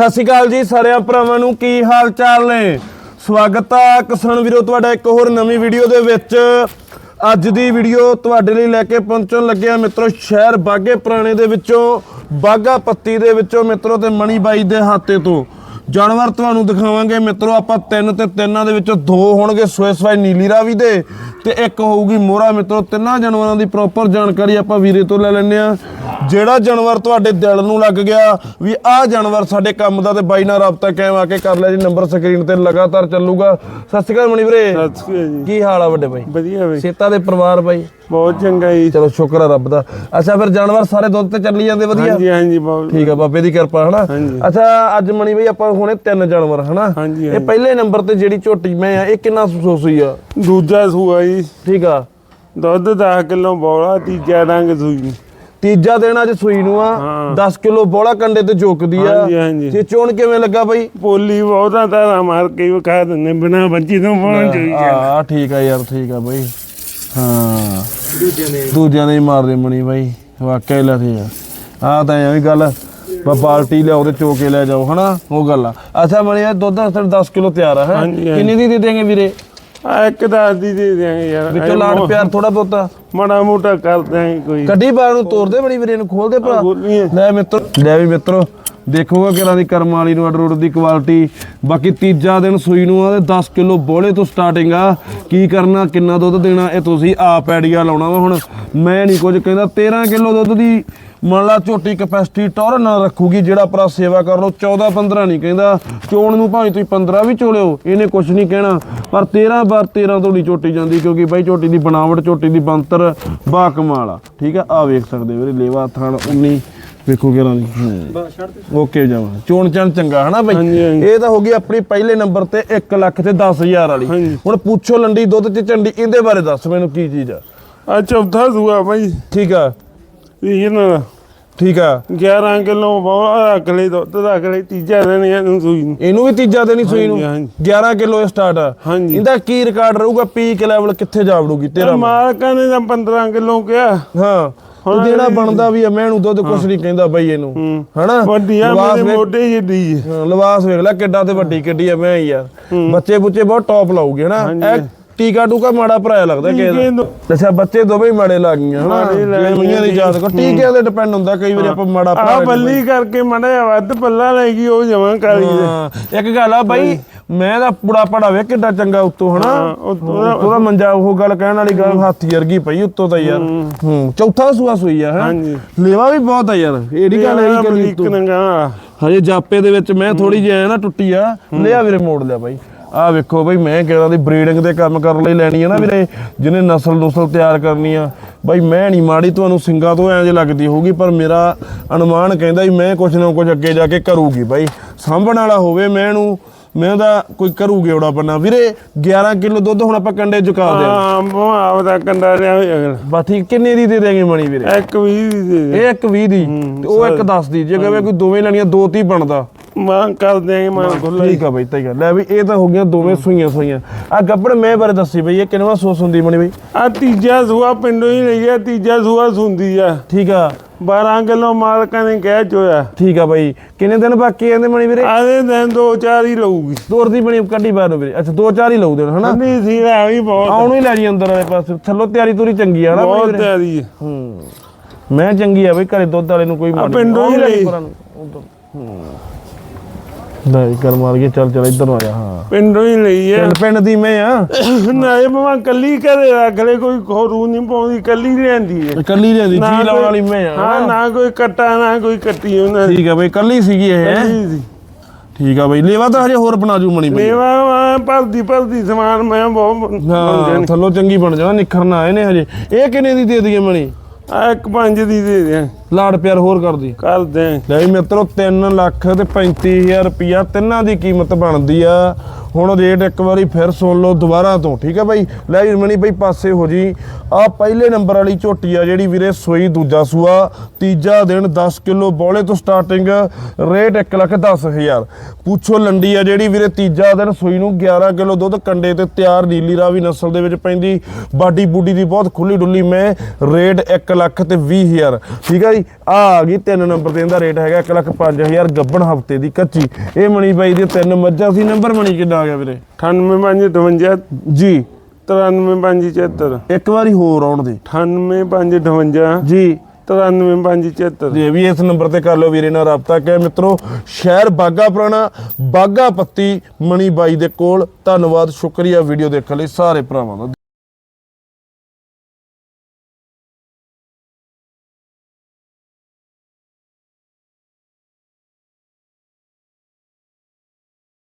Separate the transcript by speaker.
Speaker 1: ਸਤਿ ਸ਼੍ਰੀ ਅਕਾਲ ਜੀ ਸਾਰਿਆਂ ਭਰਾਵਾਂ ਨੂੰ, ਕੀ ਹਾਲ ਚਾਲ ਨੇ? ਸਵਾਗਤ ਆ ਕਿਸਾਨ ਵੀਰੋ, ਤੁਹਾਡਾ ਇੱਕ ਹੋਰ ਨਵੀਂ ਵੀਡੀਓ ਦੇ ਵਿੱਚ। ਅੱਜ ਦੀ ਵੀਡੀਓ ਤੁਹਾਡੇ ਲਈ ਲੈ ਕੇ ਪਹੁੰਚਣ ਲੱਗਿਆ ਮਿੱਤਰੋ, ਸ਼ਹਿਰ ਬਾਗੇ ਪੁਰਾਣੇ ਦੇ ਵਿੱਚੋਂ ਬਾਗਾ ਪੱਤੀ ਦੇ ਵਿੱਚੋਂ ਮਿੱਤਰੋ ਤੇ ਮਣੀ ਬਾਈ ਦੇ ਹਾਤੇ ਤੋਂ। ਜਾਨਵਰ ਤੁਹਾਨੂੰ ਦਿਖਾਵਾਂਗੇ। ਮਿੱਤਰੋ ਆਪਾਂ ਤਿੰਨ ਤੇ ਤਿੰਨਾਂ ਦੇ ਵਿੱਚੋਂ ਦੋ ਹੋਣਗੇ ਸੋਏ ਸਵਾਈ ਨੀਲੀ ਰਾਵੀ ਦੇ ਤੇ ਇੱਕ ਹੋਊਗੀ ਮੋਹਰਾ। ਮਿੱਤਰੋ ਤਿੰਨਾਂ ਜਾਨਵਰਾਂ ਦੀ ਪ੍ਰੋਪਰ ਜਾਣਕਾਰੀ ਆਪਾਂ ਵੀਰੇ ਤੋਂ ਲੈ ਲੈਂਦੇ ਆ ਜਿਹੜਾ ਜਾਨਵਰ ਤੁਹਾਡੇ ਦਿਲ ਨੂੰ ਲੱਗ ਗਿਆ ਵੀ ਆਹ ਜਾਨਵਰ ਸਾਡੇ ਕੰਮ ਦਾ ਤੇ ਬਾਈ ਨਾਲ ਰਾਬਤਾ ਕਾਇਮ ਆ ਕੇ ਕਰ ਲਿਆ ਜੀ ਨੰਬਰ ਸਕਰੀਨ ਤੇ ਲਗਾਤਾਰ ਚੱਲੂਗਾ। ਸਤਿ ਸ਼੍ਰੀ ਅਕਾਲ ਮਣੀ ਵੀਰੇ।
Speaker 2: ਸਤਿ ਸ਼੍ਰੀ ਅਕਾਲ ਜੀ।
Speaker 1: ਕੀ ਹਾਲ ਆ ਵੱਡੇ ਬਾਈ?
Speaker 2: ਵਧੀਆ ਬਈ।
Speaker 1: ਸੇਤਾ ਦੇ ਪਰਿਵਾਰ ਬਾਈ।
Speaker 2: ਬਹੁਤ ਚੰਗਾ ਜੀ।
Speaker 1: ਚਲੋ ਸ਼ੁਕਰ ਆ ਰੱਬ ਦਾ। ਅੱਛਾ ਫਿਰ ਜਾਨਵਰ ਸਾਰੇ ਦੁੱਧ ਤੇ ਚੱਲੀ ਜਾਂਦੇ ਵਧੀਆ?
Speaker 2: ਹਾਂਜੀ ਹਾਂਜੀ ਬਹੁਤ
Speaker 1: ਠੀਕ ਆ ਬਾਬੇ ਦੀ ਕਿਰਪਾ ਹਨਾ। ਅੱਛਾ ਅੱਜ ਮਣੀ ਬਈ ਆਪਾਂ ਹੁਣੇ ਤਿੰਨ ਜਾਨਵਰ ਹਨਾ?
Speaker 2: ਹਾਂਜੀ,
Speaker 1: ਇਹ ਪਹਿਲੇ ਨੰਬਰ ਤੇ ਜਿਹੜੀ ਝੋਟੀ ਮੈਂ ਆ ਇਹ ਕਿੰਨਾ ਸੋਸੀ ਆ?
Speaker 2: ਦੂਜਾ ਸੂਆ ਜੀ।
Speaker 1: ਠੀਕ ਆ।
Speaker 2: ਦੁੱਧ 10 ਕਿਲੋ ਬੋਲਾ ਤੀਜਾ ਰੰਗ ਸੂਈ।
Speaker 1: ਤੀਜਾ ਦਿਨ ਅੱਜ ਸੂਈ ਨੂੰ ਆ
Speaker 2: ਹਾਂ।
Speaker 1: 10 ਕਿਲੋ ਬੋਲਾ ਕੰਡੇ ਤੇ ਝੋਕਦੀ ਆ।
Speaker 2: ਹਾਂਜੀ ਹਾਂਜੀ।
Speaker 1: ਤੇ ਚੋਣ ਕਿਵੇਂ ਲੱਗਾ ਬਈ?
Speaker 2: ਪੋਲੀ ਬਹੁਤਾ ਤਾਰਾ ਮਾਰ ਕੇ ਵਿਖਾ ਦਿੰਦੇ ਬਿਨਾ ਬੱਚੀ ਤੋਂ ਪਹੁੰਚ ਹੋਈ
Speaker 1: ਆ ਠੀਕ ਆ ਯਾਰ ਠੀਕ ਆ ਬਈ। ਹਾਂ। ਦੂਜਿਆਂ ਨੇ ਦੂਜਿਆਂ ਨੇ ਹੀ ਮਾਰਦੇ ਮਣੀ ਬਾਈ ਵਾਕਿਆ ਹੀ ਲੱਥੀ ਆ ਆ ਤਾਂ ਐਵੇਂ ਗੱਲ ਬਾ ਬਾਲਟੀ ਲਿਆਓ ਤੇ ਚੋਕੇ ਲੈ ਜਾਓ ਹਨਾ? ਉਹ ਗੱਲ ਆ। ਅੱਛਾ ਮਣੀ ਇਹ ਦੁੱਧ ਅਸਰ 10 ਕਿਲੋ ਤਿਆਰ ਆ ਹੈ?
Speaker 2: ਹਾਂਜੀ, ਹਾਂਜੀ।
Speaker 1: ਕਿੰਨੀ ਦੀ ਦੇ ਦੇਂਗੇ ਵੀਰੇ?
Speaker 2: ਆ ਇੱਕ ਦਸ ਦੀ ਦੇ ਦਿਆਂਗੇ ਯਾਰ।
Speaker 1: ਵਿੱਚੋਂ ਲਾਡ ਪਿਆਰ ਥੋੜਾ ਬਹੁਤਾ
Speaker 2: ਮੜਾ ਮੋਟਾ ਕਰ ਦਿਆਂਗੇ ਕੋਈ।
Speaker 1: ਕੱਢੀ ਬਾਹਰ ਨੂੰ ਤੋੜਦੇ ਬੜੀ ਵੀਰੇ ਨੂੰ ਖੋਲਦੇ ਭਰਾ ਲੈ ਮਿੱਤਰ ਲੈ ਵੀ ਮਿੱਤਰੋ ਦੇਖੋਗਾ ਕਿਹਨਾਂ ਦੀ ਕਰਮ ਵਾਲੀ ਨੂੰ ਅਡਰੋਡ ਦੀ ਕੁਆਲਿਟੀ। ਬਾਕੀ ਤੀਜਾ ਦਿਨ ਸੂਈ ਨੂੰ ਆ ਤੇ 10 ਕਿਲੋ ਬੋਲੇ ਤੋਂ ਸਟਾਰਟਿੰਗ ਆ। ਕੀ ਕਰਨਾ ਕਿੰਨਾ ਦੁੱਧ ਦੇਣਾ ਇਹ ਤੁਸੀਂ ਆਪ ਆਈਡੀਆ ਲਾਉਣਾ ਵਾ ਹੁਣ। ਮੈਂ ਨਹੀਂ ਕੁਝ ਕਹਿੰਦਾ 13 ਕਿਲੋ ਦੁੱਧ ਦੀ ਮੰਨ ਲਾ ਝੋਟੀ ਕਪੈਸਿਟੀ ਟੌਰ ਨਾਲ ਰੱਖੂਗੀ ਜਿਹੜਾ ਭਰਾ ਸੇਵਾ ਕਰ ਲੋ 14 15 ਨਹੀਂ ਕਹਿੰਦਾ। ਚੋਣ ਨੂੰ ਭਾਵੇਂ ਤੁਸੀਂ 15 ਵੀ ਚੋਲਿਓ ਇਹਨੇ ਕੁਝ ਨਹੀਂ ਕਹਿਣਾ। ਪਰ 13 ਬਾਰ 13 ਤੋਂ ਨਹੀਂ ਝੋਟੀ ਜਾਂਦੀ ਕਿਉਂਕਿ ਬਾਈ ਝੋਟੀ ਦੀ ਬਣਾਵਟ ਝੋਟੀ ਦੀ ਬੰਤਰ ਬਾ ਕਮਾਲ ਆ। ਠੀਕ ਆ? ਆ ਵੇਖ ਸਕਦੇ ਵੀਰੇ ਲੇਵਾ ਥਣ 19 ਵੇਖੋ ਕਿਹੜਾ ਨਹੀਂ। ਓਕੇ ਜਾਵਾ। ਚੋਣ ਚਣ ਚੰਗਾ ਹਨਾ ਬਾਈ। ਇਹ ਤਾਂ ਹੋ ਗਈ ਆਪਣੀ ਪਹਿਲੇ ਨੰਬਰ ਤੇ 1 ਲੱਖ ਤੇ 10000 ਵਾਲੀ। ਹੁਣ ਪੁੱਛੋ ਲੰਡੀ ਦੁੱਧ ਚ ਚੰਡੀ ਇਹਦੇ ਬਾਰੇ ਦੱਸ ਮੈਨੂੰ ਕੀ ਚੀਜ਼ ਆ।
Speaker 2: ਆ ਚੌਥਾ ਸੂਆ ਭਾਈ
Speaker 1: ਠੀਕ ਆ।
Speaker 2: ਇਹ ਨਾ
Speaker 1: ਠੀਕ ਆ।
Speaker 2: 11 ਕਿਲੋ ਰੱਖ ਲਈ ਦੁੱਧ ਰੱਖ ਲਈ ਤੀਜਾ ਦਿਨ ਇਹਨੂੰ ਸੂਈ ਨੂੰ।
Speaker 1: ਇਹਨੂੰ ਵੀ ਤੀਜਾ ਦਿਨ ਹੀ ਸੂਈ ਨੂੰ।
Speaker 2: ਹਾਂਜੀ,
Speaker 1: 11 ਕਿਲੋ ਇਹ ਸਟਾਰਟ ਆ।
Speaker 2: ਹਾਂਜੀ।
Speaker 1: ਇਹਦਾ ਕੀ ਰਿਕਾਰਡ ਰਹੂਗਾ? ਪੀਕ ਲੈਵਲ ਕਿੱਥੇ ਜਾ ਵੜੂਗੀ ਤੇਰਾ
Speaker 2: ਮਾਲਕਾਂ ਨੇ ਤਾਂ 15 ਕਿਲੋ ਕਿਹਾ।
Speaker 1: ਹਾਂ। ਉਹ ਜਿਹੜਾ ਬਣਦਾ ਵੀ ਆ ਮੈਂ ਇਹਨੂੰ ਦੁੱਧ ਕੁਛ ਨਹੀਂ ਕਹਿੰਦਾ ਬਾਈ ਇਹਨੂੰ। ਹਨਾ?
Speaker 2: ਵੱਡੀ ਆ
Speaker 1: ਲਿਬਾਸ
Speaker 2: ਮੇਰੇ ਮੋਢੇ ਜਿੱਡੀ
Speaker 1: ਲਿਬਾਸ ਵੇਖ ਲੈ ਕਿੱਡਾ ਤੇ ਵੱਡੀ ਕਿੱਡੀ ਆ ਮੈਂ ਯਾਰ ਬੱਚੇ ਬੁੱਚੇ ਬਹੁਤ ਟੌਪ ਲਾਉਗੇ ਹਨਾ। ਇਹ ਟੀਕਾ ਟੂਕਾ ਮਾੜਾ ਭਰਾਇਆ ਲੱਗਦਾ ਕਿ
Speaker 2: ਟੀਕੇ ਨੂੰ-
Speaker 1: ਅੱਛਾ ਬੱਚੇ ਦੋਵੇਂ ਹੀ ਮਾੜੇ ਲੱਗ ਗਈਆਂ ਹਨਾ?
Speaker 2: ਮਾੜੇ ਲੱਗ
Speaker 1: ਜੇ ਮੀਆਂ ਦੀ ਯਾਦ ਕੋ ਟੀਕਿਆਂ ਤੇ ਡਿਪੈਂਡ ਹੁੰਦਾ ਕਈ ਵਾਰੀ ਆਪਾਂ ਮਾੜਾ
Speaker 2: ਆ ਬੱਲੀ ਕਰਕੇ ਮੜਿਆ ਵੱਧ ਪੱਲਾ ਲੈ ਗਈ ਉਹ ਜਮਾਂ ਕਾਲੀ ਦੇ
Speaker 1: ਹਾਂ ਇੱਕ ਗੱਲ ਆ ਬਾਈ ਮੈਂ ਦਾ ਪੁੜਾ ਪੜਾ ਵੇ ਕਿੱਡਾ ਚੰਗਾ ਉੱਤੋਂ ਹਨਾ?
Speaker 2: ਹਾਂ, ਉੱਤੋਂ ਦਾ-
Speaker 1: ਉੱਤੋਂ ਦਾ ਮੰਜਾ ਉਹ ਗੱਲ ਕਹਿਣ ਵਾਲੀ ਗੱਲ ਹਾਥੀ ਵਰਗੀ ਪਈ ਉੱਤੋਂ ਤਾਂ ਯਾਰ। ਹੂੰ। ਚੌਥਾ ਸੂਆ ਸੂਈ ਆ ਹੈ? ਲੇਵਾ ਵੀ ਬਹੁਤ ਆ ਯਾਰ ਇਹ ਨਹੀਂ ਗੱਲ ਹੈਗੀ ਕਿ ਹਜੇ ਜਾਪੇ ਦੇ ਵਿੱਚ ਮੈਂ ਥੋੜੀ ਜਿਹੀ ਐ ਨਾ ਟੁੱਟੀ ਆ। ਲਿਆ ਵੀਰੇ ਮੋੜ ਲਿਆ ਬਾਈ। ਆਹ ਵੇਖੋ ਬਈ ਮੈਂ ਕਿਹੜਾ ਦੀ ਬਰੀਡਿੰਗ ਦੇ ਕੰਮ ਕਰਨ ਲਈ ਲੈਣੀ ਆ ਨਾ ਵੀਰੇ ਜਿਹਨੇ ਨਸਲ ਨੁਸਲ ਤਿਆਰ ਕਰਨੀ ਆ। ਬਾਈ ਮੈਂ ਨਹੀਂ ਮਾੜੀ ਤੁਹਾਨੂੰ ਸਿੰਗਾ ਤੋਂ ਐਂ ਜੇ ਲੱਗਦੀ ਹੋਊਗੀ ਪਰ ਮੇਰਾ ਅਨੁਮਾਨ ਕਹਿੰਦਾ ਵੀ ਮੈਂ ਕੁਛ ਨਾ ਕੁਛ ਅੱਗੇ ਜਾ ਕੇ ਕਰੂਗੀ ਬਾਈ। ਸਾਂਭਣ ਵਾਲਾ ਹੋਵੇ ਮੈਂ ਇਹਨੂੰ ਮੈਂ ਦਾ ਕੋਈ ਕਰੂਗੇ ਉਹੜਾ ਬੰਨਾ ਵੀਰੇ 11 ਕਿਲੋ ਦੁੱਧ ਹੁਣ ਆਪਾਂ ਕੰਡੇ ਚੁਕਾ ਦੇ
Speaker 2: ਹਾਂ ਬੋ ਆਪਦਾ ਕੰਡਾ ਰਿਆ ਹੋਇਆ
Speaker 1: ਬਸ ਠੀਕ ਕਿੰਨੇ ਦੀ ਦੇ ਦੇਗੇ ਮਣੀ ਵੀਰੇ?
Speaker 2: ਇੱਕ ਵੀ ਦੀ ਦੇ ਦੇ।
Speaker 1: ਇਹ ਇੱਕ 20 ਦੀ। ਉਹ ਇੱਕ 10 ਦੀ। ਜੇ ਕਹੇ ਕੋਈ ਦੋਵੇਂ ਲੈਣੀਆਂ ਦੋ ਤੀ ਬਣਦਾ।
Speaker 2: ਮਾਂ ਕਰ ਦਿਆਂਗੇ ਮਾਂ ਖੁੱਲਾ
Speaker 1: ਠੀਕ ਆ ਬਈ ਤਾਂ ਗੱਲ ਲੈ ਵੀ ਇਹ ਤਾਂ ਹੋ ਗਈਆਂ ਦੋਵੇਂ ਸੂਈਆਂ ਸੂਈਆਂ। ਆ ਗੱਪੜ ਮੈਂ ਬਾਰੇ ਦੱਸੀ ਬਈ ਇਹ ਕਿੰਨਵਾ ਸੋਸ ਹੁੰਦੀ ਮਣੀ ਬਈ?
Speaker 2: ਆ ਤੀਜਾ ਸੂਆ ਪਿੰਡੋਂ ਹੀ ਲਈ ਆ ਤੀਜਾ ਸੂਆ ਸੁੰਦੀ ਆ।
Speaker 1: ਠੀਕ ਆ।
Speaker 2: 12 ਕਿਲੋ ਮਾਲਕਾਂ ਨੇ ਕਹਿ ਚੋਇਆ।
Speaker 1: ਠੀਕ ਆ ਬਈ। ਕਿੰਨੇ ਦਿਨ ਬਾਕੀ ਆਂਦੇ ਮਣੀ ਵੀਰੇ?
Speaker 2: ਆਦੇ ਦਿਨ ਦੋ ਚਾਰ ਹੀ ਲਊਗੀ।
Speaker 1: ਦੋਰ ਦੀ ਬਣੀ ਕੱਢੀ ਬਾਹਰ ਨੂੰ ਵੀਰੇ। ਅੱਛਾ ਦੋ ਚਾਰ ਹੀ ਲਊ ਦੇਣ ਹਨਾ?
Speaker 2: ਨਹੀਂ ਸੀ ਆ ਵੀ ਬਹੁਤ
Speaker 1: ਆਉਣੂ ਹੀ ਲੈ ਜੀ ਅੰਦਰ ਵਾਲੇ ਪਾਸੇ। ਥੱਲੋਂ ਤਿਆਰੀ ਤੁਰੀ ਚੰਗੀ ਆ ਨਾ ਬਈ
Speaker 2: ਬਹੁਤ ਤਿਆਰੀ ਹੈ
Speaker 1: ਹੂੰ। ਮੈਂ ਚੰਗੀ ਆ ਬਈ ਘਰੇ ਦੁੱਧ ਵਾਲੇ ਨੂੰ ਕੋਈ ਮਾੜੀ
Speaker 2: ਪਿੰਡੋਂ ਹੀ
Speaker 1: ਲੈ
Speaker 2: ਲਈ।
Speaker 1: ਹੂੰ। ਲੈ ਕਰ ਮਾਰ ਕੇ ਚੱਲ ਚੱਲ ਇੱਧਰ ਆ ਜਾ ਹਾਂ।
Speaker 2: ਪਿੰਡੋਂ ਹੀ ਲਈ ਆ।
Speaker 1: ਪਿੰਡ ਪਿੰਡ ਦੀ ਮੈਂ ਆ।
Speaker 2: ਨਾ ਇਹ ਕੱਲੀ ਘਰੇ ਰੱਖ ਲੈ ਕੋਈ ਖੋਰੂ ਨਹੀਂ ਪਾਉਂਦੀ ਕੱਲੀ ਲੈਂਦੀ ਹੈ
Speaker 1: ਕੱਲੀ ਲਿਆਂਦੀ
Speaker 2: ਨਾ
Speaker 1: ਜੀ ਲਾਉਣ
Speaker 2: ਕੋਈ-
Speaker 1: ਵਾਲੀ ਮੈਂ ਆ।
Speaker 2: ਹਾਂ ਨਾ ਕੋਈ ਕੱਟਾ ਨਾ ਕੋਈ ਕੱਟੀ ਉਹਨਾਂ ਦੀ।
Speaker 1: ਠੀਕ ਆ ਬਈ ਕੱਲੀ ਸੀਗੀ ਇਹ
Speaker 2: ਕੱਲੀ ਸੀ।
Speaker 1: ਠੀਕ ਆ ਬਈ ਲੇਵਾ ਤਾਂ ਹਜੇ ਹੋਰ ਬਣਾ ਜੂ ਮਣੀ ਬਈ।
Speaker 2: ਮੇਵਾ ਵਾ ਭਰਦੀ ਭਰਦੀ ਸਮਾਨ ਮੈਂ ਬਹੁਤ
Speaker 1: ਹਾਂ ਥੱਲੋਂ ਚੰਗੀ ਬਣ ਜਾਣਾ ਨਿਖਰਨਾ ਆਏ ਨੇ ਹਜੇ। ਇਹ ਕਿੰਨੇ ਦੀ ਦੇ ਦਈਏ ਮਣੀ?
Speaker 2: ਆ ਇੱਕ ਪੰਜ ਦੀ ਦੇ ਦੇ
Speaker 1: ਲਾੜ ਪਿਆਰ ਹੋਰ ਕਰਦੀ।
Speaker 2: ਕਰ ਦੇ
Speaker 1: ਲੈ ਵੀ ਮਿੱਤਰੋ 3 ਲੱਖ ਤੇ 35000 ਰੁਪਿਆ ਤਿੰਨਾਂ ਦੀ ਕੀਮਤ ਬਣਦੀ ਆ। ਹੁਣ ਰੇਟ ਇੱਕ ਵਾਰੀ ਫਿਰ ਸੁਣ ਲਓ ਦੁਬਾਰਾ ਤੋਂ ਠੀਕ ਹੈ ਬਾਈ? ਲੈ ਜੀ ਮਣੀ ਬਈ ਪਾਸੇ ਹੋ ਜੀ। ਆ ਪਹਿਲੇ ਨੰਬਰ ਵਾਲੀ ਝੋਟੀ ਆ ਜਿਹੜੀ ਵੀਰੇ ਸੋਈ ਦੂਜਾ ਸੂਆ। ਤੀਜਾ ਦਿਨ 10 ਕਿਲੋ ਬੋਲੇ ਤੋਂ ਸਟਾਰਟਿੰਗ ਰੇਟ 1 ਲੱਖ 10000 ਪੁੱਛੋ ਲੰਡੀ ਆ ਜਿਹੜੀ ਵੀਰੇ ਤੀਜਾ ਦਿਨ ਸੋਈ ਨੂੰ 11 ਕਿਲੋ ਦੁੱਧ ਕੰਡੇ ਤੇ ਤਿਆਰ ਨੀਲੀ ਰਾਵੀ ਨਸਲ ਦੇ ਵਿੱਚ ਪੈਂਦੀ। ਬਾਡੀ ਬੂਡੀ ਦੀ ਬਹੁਤ ਖੁੱਲੀ ਡੁੱਲੀ ਮੈਂ ਰੇਟ 1 ਲੱਖ ਤੇ 20000 ਠੀਕ ਹੈ ਬਾਈ ਆ ਆ ਗਈ ਤਿੰਨ ਨੰਬਰ ਤੇ ਇਹਦਾ ਰੇਟ ਹੈਗਾ 1 ਲੱਖ 5000 ਗੱਬਣ ਹਫ਼ਤੇ ਦੀ ਕੱਚੀ। ਇਹ ਮਣੀ ਬਾਈ ਦੀ ਤਿੰਨ ਮੱਝਾਂ ਸੀ ਨੰਬਰ ਮਣੀ ਕਿੰਨਾ ਆ ਗਿਆ ਵੀਰੇ?
Speaker 2: 98 ਪੰਜ 58
Speaker 1: ਜੀ।
Speaker 2: 93 ਪੰਜ 74
Speaker 1: ਇੱਕ ਵਾਰੀ ਹੋਰ ਆਉਣ ਦੇ।
Speaker 2: 98 ਪੰਜ 58
Speaker 1: ਜੀ।
Speaker 2: 93 ਪੰਜ 74
Speaker 1: ਇਹ ਵੀ ਇਸ ਨੰਬਰ ਤੇ ਕਰ ਲਓ ਵੀਰੇ ਨਾਲ ਰਾਬਤਾ ਕਿ ਮਿੱਤਰੋ ਸ਼ਹਿਰ ਬਾਗਾ ਪੁਰਾਣਾ ਬਾਗਾ ਪੱਤੀ ਮਣੀ ਬਾਈ ਦੇ ਕੋਲ। ਧੰਨਵਾਦ ਸ਼ੁਕਰੀਆ ਵੀਡੀਓ ਦੇਖਣ ਲਈ ਸਾਰੇ ਭਰਾਵਾਂ ਦਾ।